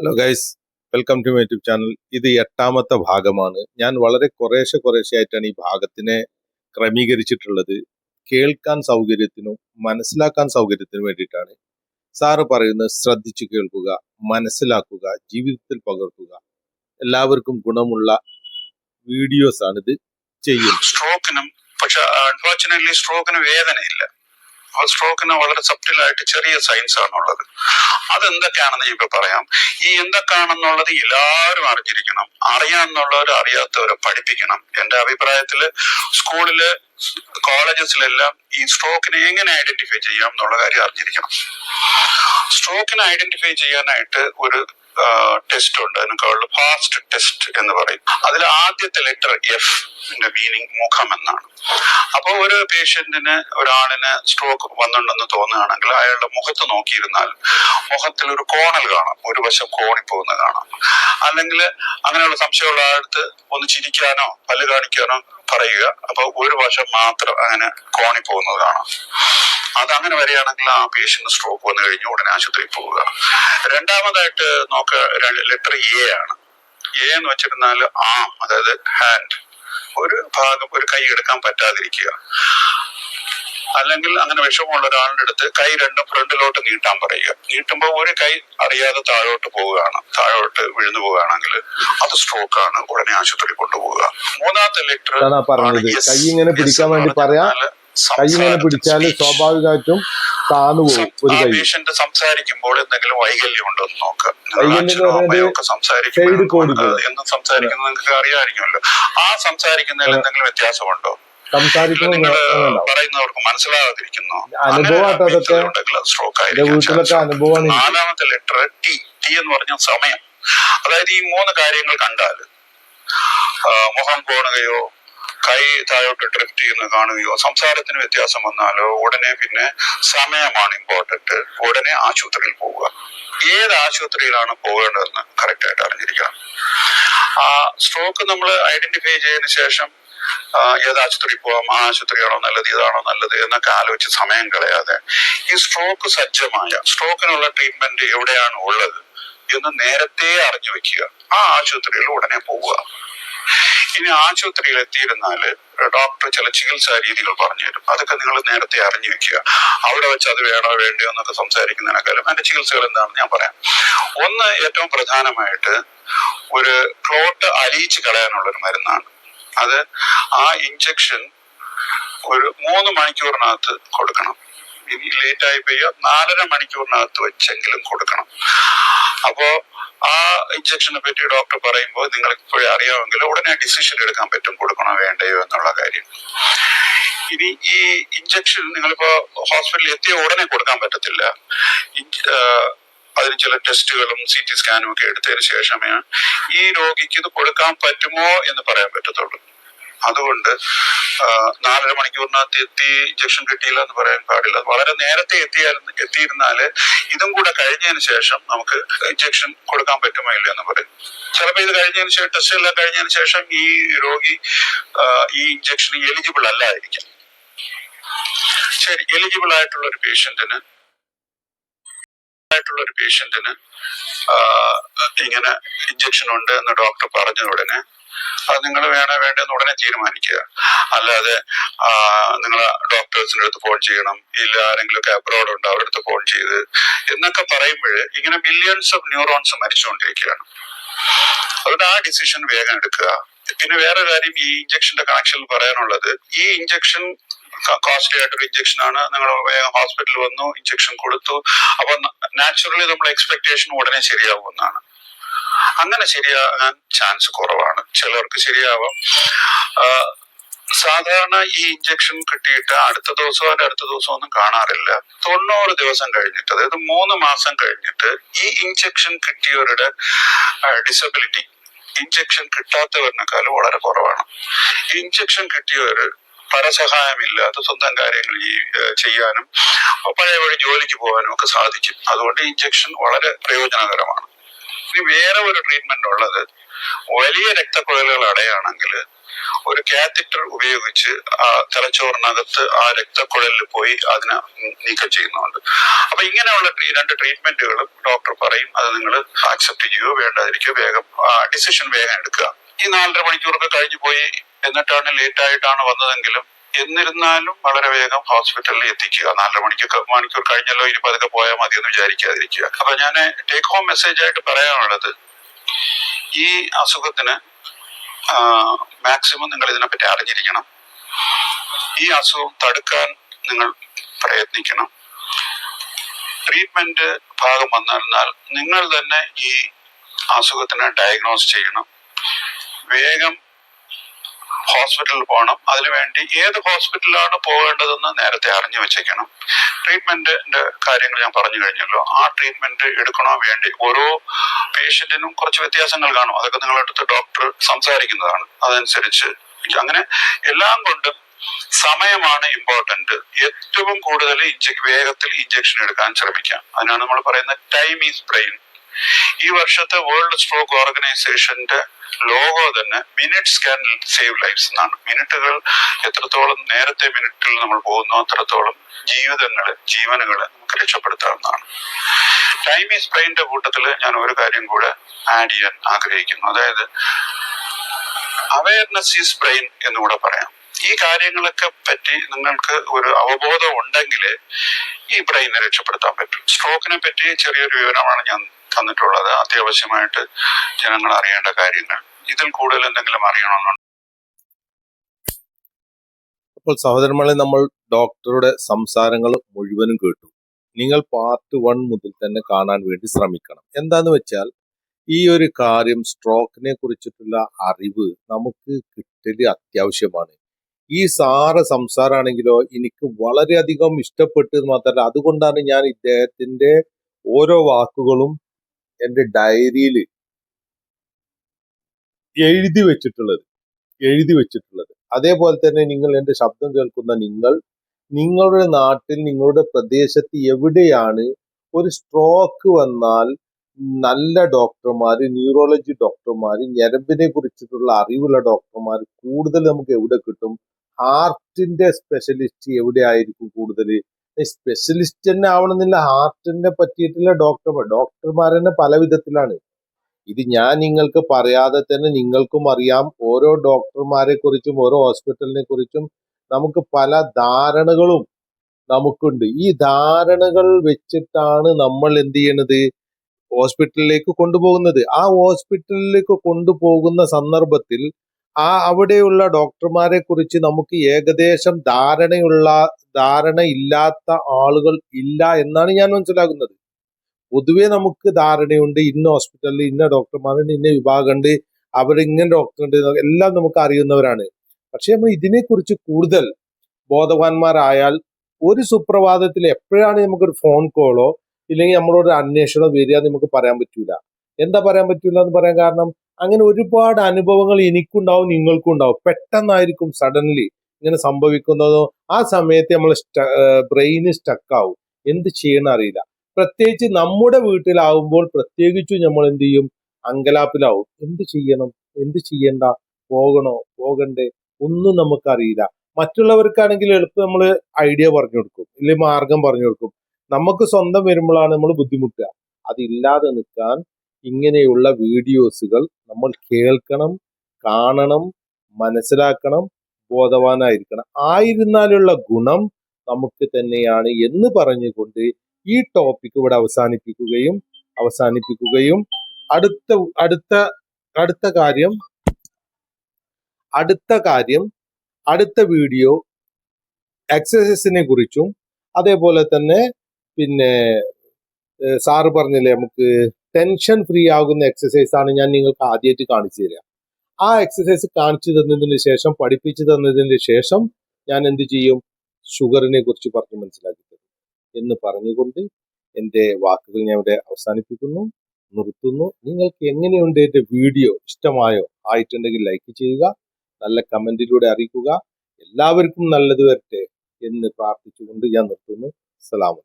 Hello guys welcome to my YouTube channel ഇത് എട്ടാമത്തെ ഭാഗമാണ്. ഞാൻ വളരെ കുറേശ്ശെ കുറേശ്ശെ ആയിട്ടാണ് ഈ ഭാഗത്തിനെ ക്രമീകരിച്ചിട്ടുള്ളത്. കേൾക്കാൻ സൗകര്യത്തിനും മനസ്സിലാക്കാൻ സൗകര്യത്തിനും വേണ്ടിയിട്ടാണ്. സാറ് പറയുന്നത് ശ്രദ്ധിച്ചു കേൾക്കുക മനസ്സിലാക്കുക ജീവിതത്തിൽ പകർത്തുക. എല്ലാവർക്കും ഗുണമുള്ള വീഡിയോസ് ആണ് ഇത് ചെയ്യുന്നത് സ്ട്രോക്കിനും പക്ഷെ അൺഫോർച്ചുനേറ്റ്ലി സ്ട്രോക്കിന് വേദനയില്ല. ആ സ്ട്രോക്കിന് വളരെ സബ്റ്റിലായിട്ട് ചെറിയ സയൻസ് ആണുള്ളത്. അതെന്തൊക്കെയാണെന്ന് ഇപ്പൊ പറയാം. ഈ എന്തൊക്കെയാണെന്നുള്ളത് എല്ലാവരും അറിഞ്ഞിരിക്കണം. അറിയാമെന്നുള്ളവർ അറിയാത്തവരെ പഠിപ്പിക്കണം. എന്റെ അഭിപ്രായത്തിൽ സ്കൂളിൽ കോളേജസിലെല്ലാം ഈ സ്ട്രോക്കിനെ എങ്ങനെ ഐഡന്റിഫൈ ചെയ്യാം എന്നുള്ള കാര്യം അറിഞ്ഞിരിക്കണം. സ്ട്രോക്കിനെ ഐഡന്റിഫൈ ചെയ്യാനായിട്ട് ഒരു ടെസ്റ്റ് ഉണ്ട്. അതിനേക്കാളുള്ള ഫാസ്റ്റ് ടെസ്റ്റ് എന്ന് പറയും. അതിൽ ആദ്യത്തെ ലെറ്റർ എഫ് മീനിങ് മുഖം എന്നാണ്. അപ്പോൾ ഒരു പേഷ്യന്റിന് ഒരാളിന് സ്ട്രോക്ക് വന്നിട്ടുണ്ടെന്ന് തോന്നുകയാണെങ്കിൽ അയാളുടെ മുഖത്ത് നോക്കിയിരുന്നാൽ മുഖത്തിൽ ഒരു കോണൽ കാണാം. ഒരു വശം കോണിപ്പോകുന്നത് കാണാം. അല്ലെങ്കിൽ അങ്ങനെയുള്ള സംശയമുള്ള അടുത്ത് ഒന്ന് ചിരിക്കാനോ പല്ല് കാണിക്കാനോ പറയുക. അപ്പൊ ഒരു വശം മാത്രം അങ്ങനെ കോണി പോകുന്നത് കാണാം. അത് അങ്ങനെ വരികയാണെങ്കിൽ ആ പേഷ്യന്റ് സ്ട്രോക്ക് വന്നു കഴിഞ്ഞ് ഉടനെ ആശുപത്രിയിൽ പോവുക. രണ്ടാമതായിട്ട് നോക്ക ലെറ്റർ എ ആണ്. എ എന്ന് വെച്ചിരുന്നാൽ ആം അതായത് ഹാൻഡ് ഒരു ഭാഗം ഒരു കൈ എടുക്കാൻ പറ്റാതിരിക്കുക. അല്ലെങ്കിൽ അങ്ങനെ വിഷമമുള്ള ഒരാളുടെ അടുത്ത് കൈ രണ്ടും ഫ്രണ്ടിലോട്ട് നീട്ടാൻ പറയുക. നീട്ടുമ്പോൾ ഒരു കൈ അറിയാതെ താഴോട്ട് പോവുകയാണ്. താഴോട്ട് വീഴുന്നു പോവുകയാണെങ്കിൽ അത് സ്ട്രോക്ക് ആണ്. ഉടനെ ആശുപത്രി കൊണ്ടുപോവുക. മൂന്നാമത്തെ ലെറ്റർ കൈ ഇങ്ങനെ പിടിക്കാൻ വേണ്ടി പറയാ. കൈ ഇങ്ങനെ പിടിച്ചാൽ സ്വാഭാവികമായിട്ടും താന്നു പോകും ഒരു കൈ. പേഷ്യന്റ് സംസാരിക്കുമ്പോൾ എന്തെങ്കിലും വൈകല്യം ഉണ്ടോ എന്ന് നോക്കുക. വൈകല്യം സംസാരിക്കുമ്പോൾ. എന്തും സംസാരിക്കുന്നത് നിങ്ങൾക്ക് അറിയാമായിരിക്കുമല്ലോ. ആ സംസാരിക്കുന്നതിൽ എന്തെങ്കിലും വ്യത്യാസമുണ്ടോ? പറയുന്നവർക്ക് മനസ്സിലാകാതിരിക്കുന്നു? അനുഭവമാണ് നാലാമത്തെ ലെറ്റർ ടി ടി എന്ന് പറഞ്ഞ സമയം. അതായത് ഈ മൂന്ന് കാര്യങ്ങൾ കണ്ടാൽ മുഖം കോണുകയോ കൈ താഴോട്ട് ഡ്രിഫ്റ്റ് ചെയ്യുന്ന കാണുകയോ സംസാരത്തിന് വ്യത്യാസം വന്നാലോ ഉടനെ പിന്നെ സമയമാണ് ഇമ്പോർട്ടന്റ് ഉടനെ ആശുപത്രിയിൽ പോവുക. ഏത് ആശുപത്രിയിലാണ് പോകേണ്ടതെന്ന് കറക്റ്റ് ആയിട്ട് അറിഞ്ഞിരിക്കണം. ആ സ്ട്രോക്ക് നമ്മൾ ഐഡന്റിഫൈ ചെയ്തതിനു ശേഷം ഏത് ആശുപത്രി പോവാം ആ ആശുപത്രിയാണോ നല്ലത് ഇതാണോ നല്ലത് എന്നൊക്കെ ആലോചിച്ച് സമയം കളയാതെ ഈ സ്ട്രോക്ക് സജ്ജമായ സ്ട്രോക്കിനുള്ള ട്രീറ്റ്മെന്റ് എവിടെയാണ് ഉള്ളത് എന്ന് നേരത്തെ അറിഞ്ഞു വെക്കുക. ആ ആശുപത്രിയിൽ ഉടനെ പോവുക. ഇനി ആശുപത്രിയിൽ എത്തിയിരുന്നാൽ ഡോക്ടർ ചില ചികിത്സാ രീതികൾ പറഞ്ഞു തരും. അതൊക്കെ നിങ്ങൾ നേരത്തെ അറിഞ്ഞു വെക്കുക. അവിടെ വെച്ച് അത് വേണോ വേണ്ടയോ എന്നൊക്കെ സംസാരിക്കുന്നതിനേക്കാളും അതിന്റെ ചികിത്സകൾ എന്താണെന്ന് ഞാൻ പറയാം. ഒന്ന് ഏറ്റവും പ്രധാനമായിട്ട് ഒരു ക്ലോട്ട് അലിയിച്ച് കളയാനുള്ള ഒരു മരുന്നാണ്. അത് ആ ഇഞ്ചക്ഷൻ ഒരു മൂന്ന് മണിക്കൂറിനകത്ത് കൊടുക്കണം. ഇനി ലേറ്റ് ആയി പെയ്യ? നാലര മണിക്കൂറിനകത്ത് വെച്ചെങ്കിലും കൊടുക്കണം. അപ്പോ ആ ഇഞ്ചക്ഷനെ പറ്റി ഡോക്ടർ പറയുമ്പോൾ നിങ്ങൾക്ക് ഇപ്പോഴേ അറിയാമെങ്കിൽ ഉടനെ ഡിസിഷൻ എടുക്കാൻ പറ്റും. കൊടുക്കണോ വേണ്ടയോ എന്നുള്ള കാര്യം. ഇനി ഈ ഇഞ്ചക്ഷൻ നിങ്ങളിപ്പോ ഹോസ്പിറ്റലിൽ എത്തിയ ഉടനെ കൊടുക്കാൻ പറ്റത്തില്ല. അതിന് ചില ടെസ്റ്റുകളും സി ടി സ്കാനും ഒക്കെ എടുത്തതിന് ശേഷമേ ഈ രോഗിക്ക് ഇത് കൊടുക്കാൻ പറ്റുമോ എന്ന് പറയാൻ പറ്റത്തുള്ളൂ. അതുകൊണ്ട് നാലര മണിക്കൂറിനകത്ത് എത്തി ഇഞ്ചക്ഷൻ കിട്ടിയില്ല എന്ന് പറയാൻ പാടില്ല. വളരെ നേരത്തെ എത്തിയായിരുന്നു എത്തിയിരുന്നാൽ ഇതും കൂടെ കഴിഞ്ഞതിന് ശേഷം നമുക്ക് ഇഞ്ചക്ഷൻ കൊടുക്കാൻ പറ്റുമോ ഇല്ല എന്ന് പറയും. ചിലപ്പോൾ ഇത് കഴിഞ്ഞതിന് ശേഷം ടെസ്റ്റ് എല്ലാം കഴിഞ്ഞതിന് ശേഷം ഈ രോഗി ഈ ഇഞ്ചക്ഷന് എലിജിബിൾ അല്ലായിരിക്കാം. ശരി എലിജിബിൾ ആയിട്ടുള്ള ഒരു പേഷ്യന്റിന് ആയിട്ടുള്ള ഒരു പേഷ്യന്റിന് ഇങ്ങനെ ഇഞ്ചക്ഷൻ ഉണ്ട് എന്ന് ഡോക്ടർ പറഞ്ഞ ഉടനെ അത് നിങ്ങൾ വേണോ വേണ്ടെന്ന് ഉടനെ തീരുമാനിക്കുക. അല്ലാതെ നിങ്ങൾ ഡോക്ടേഴ്സിന്റെ അടുത്ത് ഫോൺ ചെയ്യണം ഇല്ല ആരെങ്കിലും ഒക്കെ അബ്രോഡ് ഉണ്ട് അവരുടെ അടുത്ത് ഫോൺ ചെയ്ത് എന്നൊക്കെ പറയുമ്പോൾ ഇങ്ങനെ മില്യൺസ് ഓഫ് ന്യൂറോൺസ് മരിച്ചുകൊണ്ടിരിക്കുകയാണ്. അതുകൊണ്ട് ആ ഡിസിഷൻ വേഗം എടുക്കുക. പിന്നെ വേറെ കാര്യം ഈ ഇഞ്ചക്ഷന്റെ കണക്ഷനിൽ പറയാനുള്ളത് ഈ ഇഞ്ചക്ഷൻ കോസ്റ്റ്ലി ആയിട്ടൊരു ഇഞ്ചക്ഷൻ ആണ്. നിങ്ങൾ വേഗം ഹോസ്പിറ്റലിൽ വന്നു ഇഞ്ചക്ഷൻ കൊടുത്തു. അപ്പൊ നാച്ചുറലി നമ്മൾ എക്സ്പെക്ടേഷൻ ഉടനെ ശരിയാവുമെന്നാണ് അങ്ങനെ ശരിയാകാൻ ചാൻസ് കുറവാണ്. ചിലർക്ക് ശരിയാവാം. സാധാരണ ഈ ഇഞ്ചക്ഷൻ കിട്ടിയിട്ട് അടുത്ത ദിവസം അല്ല അടുത്ത ദിവസം ഒന്നും കാണാറില്ല. തൊണ്ണൂറ് ദിവസം കഴിഞ്ഞിട്ട് അതായത് മൂന്ന് മാസം കഴിഞ്ഞിട്ട് ഈ ഇഞ്ചക്ഷൻ കിട്ടിയവരുടെ ഡിസബിലിറ്റി ഇഞ്ചക്ഷൻ കിട്ടാത്തവരിനേക്കാളും വളരെ കുറവാണ്. ഇഞ്ചക്ഷൻ കിട്ടിയവര് പരസഹായമില്ലാത്ത സ്വന്തം കാര്യങ്ങൾ ചെയ്യാനും പഴയ വഴി ജോലിക്ക് പോകാനും ഒക്കെ സാധിക്കും. അതുകൊണ്ട് ഇഞ്ചക്ഷൻ വളരെ പ്രയോജനകരമാണ്. ഇനി വേറെ ഒരു ട്രീറ്റ്മെന്റ് ഉള്ളത് വലിയ രക്തക്കുഴലുകൾ അടയാണെങ്കിൽ ഒരു കാത്തറ്റർ ഉപയോഗിച്ച് ആ തലച്ചോറിനകത്ത് ആ രക്തക്കുഴലിൽ പോയി അതിനെ നീക്കം ചെയ്യുന്നുണ്ട്. അപ്പൊ ഇങ്ങനെയുള്ള രണ്ട് ട്രീറ്റ്മെന്റുകളും ഡോക്ടർ പറയും. അത് നിങ്ങൾ ആക്സെപ്റ്റ് ചെയ്യുകയോ വേണ്ടാതിരിക്കുകയോ വേഗം ആ ഡിസിഷൻ വേഗം എടുക്കുക. ഈ നാലര മണിക്കൂറൊക്കെ കഴിഞ്ഞു പോയി എന്നിട്ടാണ് ലേറ്റ് ആയിട്ടാണ് വന്നതെങ്കിലും എന്നിരുന്നാലും വളരെ വേഗം ഹോസ്പിറ്റലിൽ എത്തിക്കുക. നാലര മണിക്കൊക്കെ മണിക്കൂർ കഴിഞ്ഞല്ലോ ഇനി പതുക്കെ പോയാൽ മതി എന്ന് വിചാരിക്കാതിരിക്കുക. അപ്പൊ ഞാൻ ടേക്ക് ഹോം മെസ്സേജ് ആയിട്ട് പറയാനുള്ളത് ഈ അസുഖത്തിന് മാക്സിമം നിങ്ങൾ ഇതിനെപ്പറ്റി അറിഞ്ഞിരിക്കണം. ഈ അസുഖം തടുക്കാൻ നിങ്ങൾ പ്രയത്നിക്കണം. ട്രീറ്റ്മെന്റ് ഭാഗം വന്നിരുന്നാൽ നിങ്ങൾ തന്നെ ഈ അസുഖത്തിനെ ഡയഗ്നോസ് ചെയ്യണം. വേഗം ഹോസ്പിറ്റലിൽ പോകണം. അതിനുവേണ്ടി ഏത് ഹോസ്പിറ്റലിലാണ് പോകേണ്ടതെന്ന് നേരത്തെ അറിഞ്ഞു വെച്ചേക്കണം. ട്രീറ്റ്മെന്റിന്റെ കാര്യങ്ങൾ ഞാൻ പറഞ്ഞു കഴിഞ്ഞല്ലോ. ആ ട്രീറ്റ്മെന്റ് എടുക്കണോ വേണ്ടി ഓരോ പേഷ്യന്റിനും കുറച്ച് വ്യത്യാസങ്ങൾ കാണും. അതൊക്കെ നിങ്ങളടുത്ത് ഡോക്ടർ സംസാരിക്കുന്നതാണ്. അതനുസരിച്ച് അങ്ങനെ എല്ലാം കൊണ്ടും സമയമാണ് ഇമ്പോർട്ടന്റ് ഏറ്റവും കൂടുതൽ വേഗത്തിൽ ഇഞ്ചക്ഷൻ എടുക്കാൻ ശ്രമിക്കാം. അതിനാണ് നമ്മൾ പറയുന്നത് ടൈം ഈസ് ബ്രെയിൻ ഈ വർഷത്തെ വേൾഡ് സ്ട്രോക്ക് ഓർഗനൈസേഷന്റെ ലോഗോ തന്നെ മിനിറ്റ്സ് ക്യാൻ സേവ് ലൈഫ്സ് എന്നാണ്. മിനിറ്റുകൾ എത്രത്തോളം നേരത്തെ മിനിറ്റിൽ നമ്മൾ പോകുന്നു അത്രത്തോളം ജീവിതങ്ങൾ ജീവനുകൾ നമുക്ക് രക്ഷപ്പെടുത്താവുന്നതാണ്. ടൈം ഈസ് ബ്രെയിന്റെ കൂട്ടത്തിൽ ഞാൻ ഒരു കാര്യം കൂടെ ആഡ് ചെയ്യാൻ ആഗ്രഹിക്കുന്നു. അതായത് അവയർനെസ് ഈസ് ബ്രെയിൻ എന്നുകൂടെ പറയാം. ഈ കാര്യങ്ങളൊക്കെ പറ്റി നിങ്ങൾക്ക് ഒരു അവബോധം ഉണ്ടെങ്കിൽ ഈ ബ്രെയിനെ രക്ഷപ്പെടുത്താൻ പറ്റും. സ്ട്രോക്കിനെ പറ്റി ചെറിയൊരു വിവരമാണ് ഞാൻ തന്നിട്ടുള്ളത്. അത്യാവശ്യമായിട്ട് ജനങ്ങൾ അറിയേണ്ട കാര്യങ്ങൾ. ഇതിൽ കൂടുതൽ എന്തെങ്കിലും അറിയണമെന്നുണ്ട്? അപ്പോൾ സഹോദരന്മാരെ നമ്മൾ ഡോക്ടറുടെ സംസാരങ്ങൾ മുഴുവനും കേട്ടു. നിങ്ങൾ പാർട്ട് വൺ മുതൽ തന്നെ കാണാൻ വേണ്ടി ശ്രമിക്കണം. എന്താന്ന് വെച്ചാൽ ഈ ഒരു കാര്യം സ്ട്രോക്കിനെ കുറിച്ചിട്ടുള്ള അറിവ് നമുക്ക് കിട്ടൽ അത്യാവശ്യമാണ്. ഈ സാറ് സംസാരാണെങ്കിലോ എനിക്ക് വളരെയധികം ഇഷ്ടപ്പെട്ടു മാത്രമല്ല അതുകൊണ്ടാണ് ഞാൻ ഇദ്ദേഹത്തിന്റെ ഓരോ വാക്കുകളും എന്റെ ഡയറിയിൽ എഴുതി വെച്ചിട്ടുള്ളത് എഴുതി വെച്ചിട്ടുള്ളത്. അതേപോലെ തന്നെ നിങ്ങൾ എന്റെ ശബ്ദം കേൾക്കുന്ന നിങ്ങൾ നിങ്ങളുടെ നാട്ടിൽ നിങ്ങളുടെ പ്രദേശത്ത് എവിടെയാണ് ഒരു സ്ട്രോക്ക് വന്നാൽ നല്ല ഡോക്ടർമാർ ന്യൂറോളജി ഡോക്ടർമാർ ഞരമ്പിനെ കുറിച്ചിട്ടുള്ള അറിവുള്ള ഡോക്ടർമാർ കൂടുതൽ നമുക്ക് എവിടെ കിട്ടും? ഹാർട്ടിന്റെ സ്പെഷ്യലിസ്റ്റ് എവിടെ ആയിരിക്കും കൂടുതൽ? സ്പെഷ്യലിസ്റ്റ് തന്നെ ആവണമെന്നില്ല ഹാർട്ടിനെ പറ്റിയിട്ടുള്ള ഡോക്ടർമാർ ഡോക്ടർമാർ തന്നെ പല വിധത്തിലാണ്. ഇത് ഞാൻ നിങ്ങൾക്ക് പറയാതെ തന്നെ നിങ്ങൾക്കും അറിയാം. ഓരോ ഡോക്ടർമാരെ കുറിച്ചും ഓരോ ഹോസ്പിറ്റലിനെ കുറിച്ചും നമുക്ക് പല ധാരണകളും നമുക്കുണ്ട്. ഈ ധാരണകൾ വെച്ചിട്ടാണ് നമ്മൾ എന്ത് ചെയ്യണത്? ഹോസ്പിറ്റലിലേക്ക് കൊണ്ടുപോകുന്നത്. ആ ഹോസ്പിറ്റലിലേക്ക് കൊണ്ടുപോകുന്ന സന്ദർഭത്തിൽ ആ അവിടെയുള്ള ഡോക്ടർമാരെ കുറിച്ച് നമുക്ക് ഏകദേശം ധാരണയുള്ള ധാരണ ഇല്ലാത്ത ആളുകൾ ഇല്ല എന്നാണ് ഞാൻ മനസ്സിലാക്കുന്നത്. പൊതുവെ നമുക്ക് ധാരണയുണ്ട് ഇന്ന ഹോസ്പിറ്റലിൽ ഇന്ന ഡോക്ടർമാരുണ്ട് ഇന്ന വിഭാഗമുണ്ട് അവരിങ്ങനെ ഡോക്ടറുണ്ട് എല്ലാം നമുക്ക് അറിയുന്നവരാണ്. പക്ഷെ നമ്മൾ ഇതിനെക്കുറിച്ച് കൂടുതൽ ബോധവാന്മാരായാൽ ഒരു സുപ്രഭാതത്തിൽ എപ്പോഴാണ് നമുക്കൊരു ഫോൺ കോളോ ഇല്ലെങ്കിൽ നമ്മളോട് അന്വേഷണം വരിക നമുക്ക് പറയാൻ പറ്റൂല. എന്താ പറയാൻ പറ്റില്ല എന്ന് പറയാൻ കാരണം അങ്ങനെ ഒരുപാട് അനുഭവങ്ങൾ എനിക്കുണ്ടാവും നിങ്ങൾക്കും ഉണ്ടാവും പെട്ടെന്നായിരിക്കും സഡൻലി ഇങ്ങനെ സംഭവിക്കുന്നതോ ആ സമയത്ത് നമ്മൾ ബ്രെയിന് സ്റ്റക്കാവും എന്ത് ചെയ്യണം അറിയില്ല. പ്രത്യേകിച്ച് നമ്മുടെ വീട്ടിലാവുമ്പോൾ പ്രത്യേകിച്ചും നമ്മൾ എന്ത് ചെയ്യും? അങ്കലാപ്പിലാവും. എന്ത് ചെയ്യണം? എന്ത് ചെയ്യണ്ട? പോകണോ? പോകണ്ടേ? ഒന്നും നമുക്കറിയില്ല. മറ്റുള്ളവർക്കാണെങ്കിൽ എളുപ്പം നമ്മൾ ഐഡിയ പറഞ്ഞു കൊടുക്കും. അല്ലെങ്കിൽ മാർഗം പറഞ്ഞു കൊടുക്കും. നമുക്ക് സ്വന്തം വരുമ്പോഴാണ് നമ്മൾ ബുദ്ധിമുട്ടുക. അതില്ലാതെ നിൽക്കാൻ ഇങ്ങനെയുള്ള വീഡിയോസുകൾ നമ്മൾ കേൾക്കണം കാണണം മനസ്സിലാക്കണം ബോധവാനായിരിക്കണം. ആയിരുന്നാലുള്ള ഗുണം നമുക്ക് തന്നെയാണ് എന്ന് പറഞ്ഞുകൊണ്ട് ഈ ടോപ്പിക് ഇവിടെ അവസാനിപ്പിക്കുകയും അവസാനിപ്പിക്കുകയും അടുത്ത അടുത്ത അടുത്ത കാര്യം അടുത്ത കാര്യം അടുത്ത വീഡിയോ എക്സസൈസിനെ കുറിച്ചും അതേപോലെ തന്നെ പിന്നെ സാറ് പറഞ്ഞില്ലേ നമുക്ക് ടെൻഷൻ ഫ്രീ ആകുന്ന എക്സസൈസ് ആണ് ഞാൻ നിങ്ങൾക്ക് ആദ്യമായിട്ട് കാണിച്ചു തരിക ആ എക്സസൈസ് കാണിച്ചു തന്നതിന് ശേഷം പഠിപ്പിച്ചു തന്നതിന് ശേഷം ഞാൻ എന്ത് ചെയ്യും? ഷുഗറിനെ കുറിച്ച് പറഞ്ഞ് മനസ്സിലാക്കി തരും എന്ന് പറഞ്ഞുകൊണ്ട് എന്റെ വാക്കുകൾ ഞാൻ ഇവിടെ അവസാനിപ്പിക്കുന്നു നിർത്തുന്നു. നിങ്ങൾക്ക് എങ്ങനെയുണ്ട് എന്റെ വീഡിയോ? ഇഷ്ടമായോ? ആയിട്ടുണ്ടെങ്കിൽ ലൈക്ക് ചെയ്യുക നല്ല കമന്റിലൂടെ അറിയിക്കുക. എല്ലാവർക്കും നല്ലത് വരട്ടെ എന്ന് പ്രാർത്ഥിച്ചുകൊണ്ട് ഞാൻ നിർത്തുന്നു. സലാം